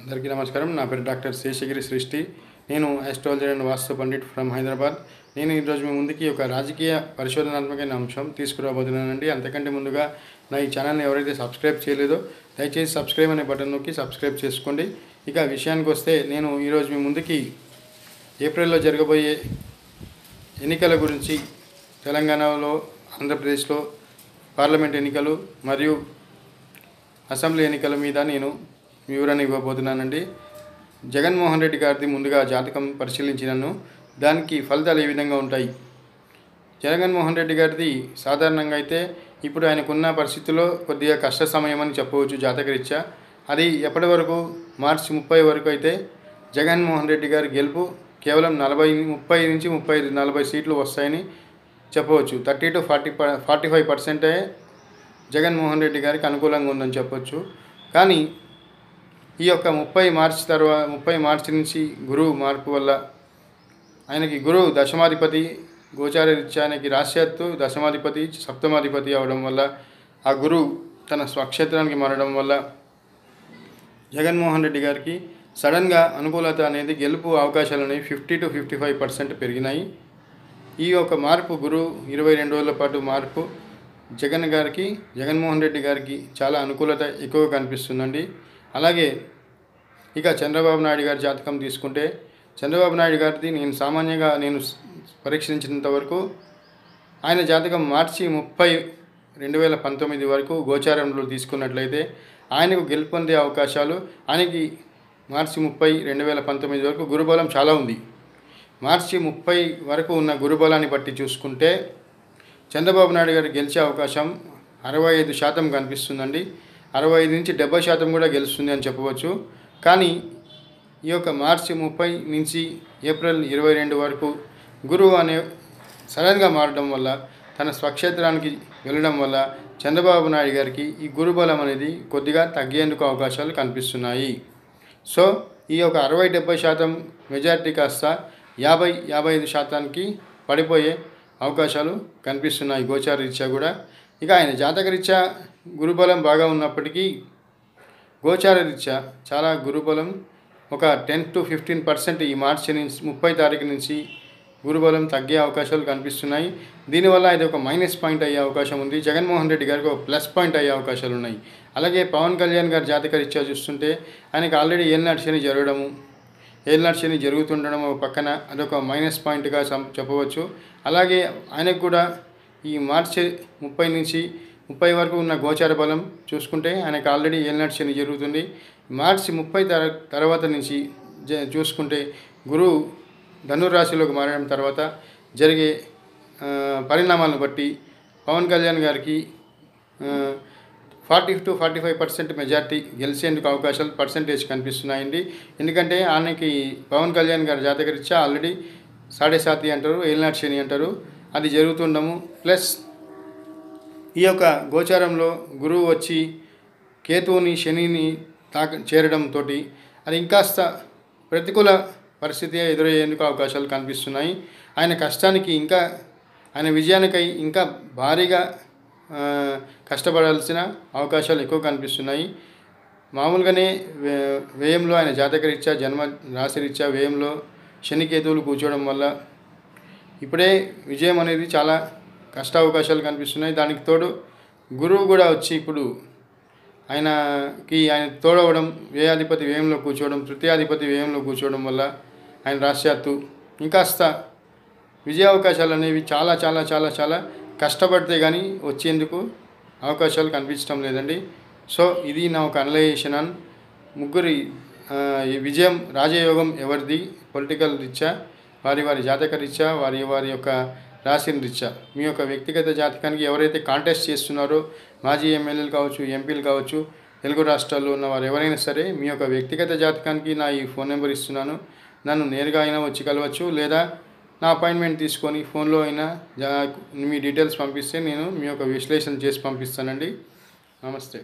అందరికీ నమస్కారం. నా పేరు డాక్టర్ శేషగిరి సృష్టి. నేను astrology and vastu pandit from Hyderabad. నేను ఈరోజు మీ ముందుకి ఒక రాజకీయ పరిశోధనాత్మకమైన అంశం తీసుకురాబోతున్నానండి. అంతకంటే ముందుగా నా ఈ ఛానల్ని ఎవరైతే సబ్స్క్రైబ్ చేయలేదో దయచేసి సబ్స్క్రైబ్ అనే బటన్ నొక్కి సబ్స్క్రైబ్ చేసుకోండి. ఇక విషయానికి వస్తే నేను ఈరోజు మీ ముందుకి ఏప్రిల్లో జరగబోయే ఎన్నికల గురించి తెలంగాణలో ఆంధ్రప్రదేశ్లో పార్లమెంట్ ఎన్నికలు మరియు అసెంబ్లీ ఎన్నికల మీద నేను వివరణ ఇవ్వబోతున్నానండి. జగన్మోహన్ రెడ్డి గారిది ముందుగా జాతకం పరిశీలించినను దానికి ఫలితాలు ఏ విధంగా ఉంటాయి? జగన్మోహన్ రెడ్డి గారిది సాధారణంగా అయితే ఇప్పుడు ఆయనకున్న పరిస్థితుల్లో కొద్దిగా కష్ట సమయం అని చెప్పవచ్చు జాతకరీత్యా. అది ఎప్పటి వరకు? మార్చి ముప్పై వరకు అయితే జగన్మోహన్ రెడ్డి గారి గెలుపు కేవలం నలభై ముప్పై నుంచి ముప్పై నలభై సీట్లు వస్తాయని చెప్పవచ్చు. Thirty to forty forty five పర్సెంటే జగన్మోహన్ రెడ్డి గారికి అనుకూలంగా ఉందని చెప్పొచ్చు. కానీ ఈ యొక్క ముప్పై మార్చి తర్వాత ముప్పై మార్చి నుంచి గురువు మార్పు వల్ల ఆయనకి గురువు దశమాధిపతి గోచార రీత్యా ఆయనకి రాశ్యాత్తు దశమాధిపతి సప్తమాధిపతి అవడం వల్ల ఆ గురువు తన స్వక్షేత్రానికి మారడం వల్ల జగన్మోహన్ రెడ్డి గారికి సడన్గా అనుకూలత అనేది గెలుపు అవకాశాలు అనేవి fifty to fifty five percent పెరిగినాయి. ఈ యొక్క మార్పు గురువు ఇరవై రెండు రోజుల పాటు మార్పు జగన్ గారికి జగన్మోహన్ రెడ్డి గారికి చాలా అనుకూలత ఎక్కువ కనిపిస్తుందండి. అలాగే ఇక చంద్రబాబు నాయుడు గారి జాతకం తీసుకుంటే చంద్రబాబు నాయుడు గారిది నేను సామాన్యంగా నేను పరీక్షించినంత వరకు ఆయన జాతకం మార్చి ముప్పై రెండు వేల పంతొమ్మిది వరకు గోచారంలో తీసుకున్నట్లయితే ఆయనకు గెలుపొందే అవకాశాలు ఆయనకి మార్చి ముప్పై రెండు వేల పంతొమ్మిది వరకు గురుబలం చాలా ఉంది. మార్చి ముప్పై వరకు ఉన్న గురుబలాన్ని బట్టి చూసుకుంటే చంద్రబాబు నాయుడు గారు గెలిచే అవకాశం అరవై ఐదు శాతం కనిపిస్తుందండి. అరవై ఐదు నుంచి డెబ్బై శాతం కూడా గెలుస్తుంది అని చెప్పవచ్చు. కానీ ఈ యొక్క మార్చి ముప్పై నుంచి ఏప్రిల్ ఇరవై రెండు వరకు గురువు అనే సడన్గా మారడం వల్ల తన స్వక్షేత్రానికి వెళ్ళడం వల్ల చంద్రబాబు నాయుడు గారికి ఈ గురుబలం అనేది కొద్దిగా తగ్గేందుకు అవకాశాలు కనిపిస్తున్నాయి. సో ఈ యొక్క అరవై డెబ్బై శాతం మెజారిటీ కాస్త యాభై యాభై ఐదు శాతానికి పడిపోయే అవకాశాలు కనిపిస్తున్నాయి. గోచార రీత్యా కూడా ఇక ఆయన జాతకరీత్యా గురుబలం బాగా ఉన్నప్పటికీ గోచార రీత్యా చాలా గురుబలం. ఒక టెన్ టు ఫిఫ్టీన్ పర్సెంట్ ఈ మార్చి నుంచి ముప్పై తారీఖు నుంచి గురుబలం తగ్గే అవకాశాలు కనిపిస్తున్నాయి. దీనివల్ల ఇది ఒక మైనస్ పాయింట్ అయ్యే అవకాశం ఉంది. జగన్మోహన్ రెడ్డి గారికి ఒక ప్లస్ పాయింట్ అయ్యే అవకాశాలు ఉన్నాయి. అలాగే పవన్ కళ్యాణ్ గారి జాతక రీత్యా చూస్తుంటే ఆయనకి ఆల్రెడీ ఏళ్ళనాటి శని జరగడము ఏళ్ళనాటి శని జరుగుతుండడం ఒక పక్కన అదొక మైనస్ పాయింట్గా చెప్పవచ్చు. అలాగే ఆయనకు కూడా ఈ మార్చి ముప్పై నుంచి ముప్పై వరకు ఉన్న గోచార బలం చూసుకుంటే ఆయనకు ఆల్రెడీ ఏళ్ళనాటి శని జరుగుతుంది. మార్చి ముప్పై తర తర్వాత నుంచి జ చూసుకుంటే గురువు ధనురాశిలోకి మారడం తర్వాత జరిగే పరిణామాలను బట్టి పవన్ కళ్యాణ్ గారికి forty to forty five percent majority గెలిచేందుకు అవకాశాలు పర్సంటేజ్ కనిపిస్తున్నాయండి. ఎందుకంటే ఆయనకి పవన్ కళ్యాణ్ గారి జాతకరీత్యా ఆల్రెడీ సాడే సాతి అంటారు ఏలినాటి శని అంటారు. అది జరుగుతుండము. ప్లస్ ఈ యొక్క గోచారంలో గురువు వచ్చి కేతువుని శనిని తాక చేరడంతో అది ఇంకాస్త ప్రతికూల పరిస్థితి ఎదురయ్యేందుకు అవకాశాలు కనిపిస్తున్నాయి. ఆయన కష్టానికి ఇంకా ఆయన విజయానికై ఇంకా భారీగా కష్టపడాల్సిన అవకాశాలు ఎక్కువ కనిపిస్తున్నాయి. మామూలుగానే వ్యయంలో ఆయన జాతకరీత్యా జన్మ రాశిరీత్యా వ్యయంలో శనికేతువులు కూర్చోవడం వల్ల ఇప్పుడే విజయం అనేది చాలా కష్ట అవకాశాలు కనిపిస్తున్నాయి. దానికి తోడు గురువు కూడా వచ్చి ఇప్పుడు ఆయనకి ఆయన తోడవడం వ్యయాధిపతి వ్యయంలో కూర్చోవడం తృతీయాధిపతి వ్యయంలో కూర్చోవడం వల్ల ఆయన రాశ్యాత్తు ఇంకాస్త విజయ అవకాశాలు అనేవి చాలా చాలా చాలా చాలా కష్టపడితే కానీ వచ్చేందుకు అవకాశాలు కనిపించడం లేదండి. సో ఇది నా ఒక అనలైజేషన్ అన్ ముగ్గురి విజయం రాజయోగం ఎవరిది? పొలిటికల్ రీత్యా వారి వారి జాతక రీత్యా వారి వారి యొక్క రాశిని రీత్యా. మీ యొక్క వ్యక్తిగత జాతకానికి ఎవరైతే కాంటెస్ట్ చేస్తున్నారో మాజీ ఎమ్మెల్యేలు కావచ్చు ఎంపీలు కావచ్చు తెలుగు రాష్ట్రాల్లో ఉన్న వారు ఎవరైనా సరే మీ యొక్క వ్యక్తిగత జాతకానికి నా ఈ ఫోన్ నెంబర్ ఇస్తున్నాను. నన్ను నేరుగా అయినా వచ్చి కలవచ్చు లేదా నా అపాయింట్మెంట్ తీసుకొని ఫోన్లో అయినా మీ డీటెయిల్స్ పంపిస్తే నేను మీ యొక్క విశ్లేషణ చేసి పంపిస్తానండి. నమస్తే.